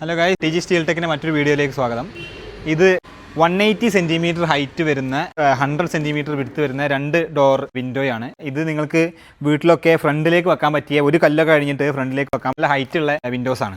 Hello ഗായ് T G steel ടെക്കിന്റെ മറ്റൊരു വീഡിയോയിലേക്ക് സ്വാഗതം. ഇത് വൺ എയ്റ്റി സെന്റിമീറ്റർ ഹൈറ്റ് വരുന്ന ഹൺഡ്രഡ് സെന്റിമീറ്റർ വിടുത്ത് വരുന്ന രണ്ട് ഡോർ വിൻഡോയാണ് ഇത് നിങ്ങൾക്ക് വീട്ടിലൊക്കെ ഫ്രണ്ടിലേക്ക് വെക്കാൻ പറ്റിയ ഒരു കല്ലൊക്കെ കഴിഞ്ഞിട്ട് ഫ്രണ്ടിലേക്ക് വെക്കാൻ നല്ല ഹൈറ്റ് ഉള്ള വിൻഡോസ് ആണ്.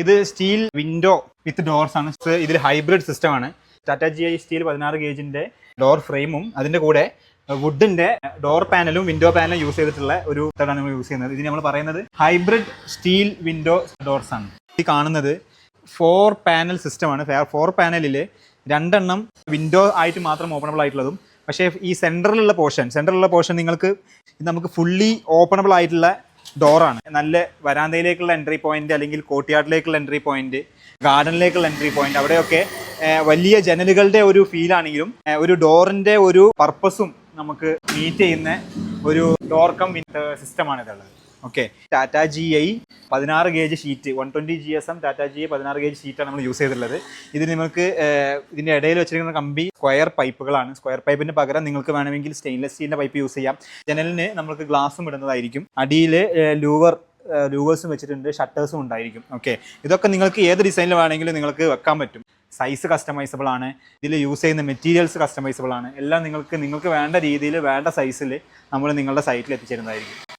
ഇത് സ്റ്റീൽ വിൻഡോ വിത്ത് ഡോർസ് ആണ്. ഇതിൽ ഹൈബ്രിഡ് സിസ്റ്റം ആണ്. ടാറ്റ ജി ഐ സ്റ്റീൽ പതിനാറ് ഗേജിന്റെ ഡോർ ഫ്രെയിമും അതിന്റെ കൂടെ വുഡിന്റെ ഡോർ പാനലും വിൻഡോ പാനലും യൂസ് ചെയ്തിട്ടുള്ള ഒരു ഇതാണ് നമ്മൾ യൂസ് ചെയ്യുന്നത്. ഇതിന് നമ്മൾ പറയുന്നത് ഹൈബ്രിഡ് സ്റ്റീൽ വിൻഡോ ഡോർസ് ആണ്. ഈ കാണുന്നത് ഫോർ പാനൽ സിസ്റ്റമാണ് ഫോർ പാനലിൽ രണ്ടെണ്ണം വിൻഡോ ആയിട്ട് മാത്രം ഓപ്പണബിൾ ആയിട്ടുള്ളതും പക്ഷേ ഈ സെന്ററിലുള്ള പോർഷൻ സെന്ററിലുള്ള പോർഷൻ നിങ്ങൾക്ക് നമുക്ക് ഫുള്ളി ഓപ്പണബിൾ ആയിട്ടുള്ള ഡോറാണ് നല്ല വരാന്തയിലേക്കുള്ള എൻട്രി പോയിന്റ് അല്ലെങ്കിൽ കോട്ടിയാട്ടിലേക്കുള്ള എൻട്രി പോയിന്റ് ഗാർഡനിലേക്കുള്ള എൻട്രി പോയിന്റ് അവിടെയൊക്കെ വലിയ ജനലുകളുടെ ഒരു ഫീലാണെങ്കിലും ഒരു ഡോറിന്റെ ഒരു പർപ്പസും നമുക്ക് മീറ്റ് ചെയ്യുന്ന ഒരു ഡോർ കം സിസ്റ്റമാണ് ഇതുള്ളത് ഓക്കെ ടാറ്റ ജി ഐ പതിനാറ് gauge sheet one twenty G S M Tata G I പതിനാറ് ഗേജ് ഷീറ്റാണ് നമ്മൾ യൂസ് ചെയ്തിട്ടുള്ളത്. ഇത് നിങ്ങൾക്ക് ഇതിന്റെ ഇടയിൽ വെച്ചിരിക്കുന്ന കമ്പി സ്ക്വയർ പൈപ്പുകളാണ് സ്ക്വയർ പൈപ്പിന് പകരം നിങ്ങൾക്ക് വേണമെങ്കിൽ സ്റ്റെയിൻലെസ് സ്റ്റീലിന്റെ പൈപ്പ് യൂസ് ചെയ്യാം. ജനലിന് നമുക്ക് ഗ്ലാസും ഇടുന്നതായിരിക്കും. അടിയിൽ ലൂവർ ലൂവേഴ്സും വെച്ചിട്ടുണ്ട്. ഷട്ടേഴ്സും ഉണ്ടായിരിക്കും. ഓക്കെ ഇതൊക്കെ നിങ്ങൾക്ക് ഏത് ഡിസൈനിൽ വേണമെങ്കിലും നിങ്ങൾക്ക് വെക്കാൻ പറ്റും. സൈസ് കസ്റ്റമൈസബിൾ ആണ്. ഇതിൽ യൂസ് ചെയ്യുന്ന മെറ്റീരിയൽസ് കസ്റ്റമൈസബിൾ ആണ്. എല്ലാം നിങ്ങൾക്ക് നിങ്ങൾക്ക് വേണ്ട രീതിയിൽ വേണ്ട സൈസിൽ നമ്മൾ നിങ്ങളുടെ സൈറ്റിൽ എത്തിച്ചേരുന്നതായിരിക്കും.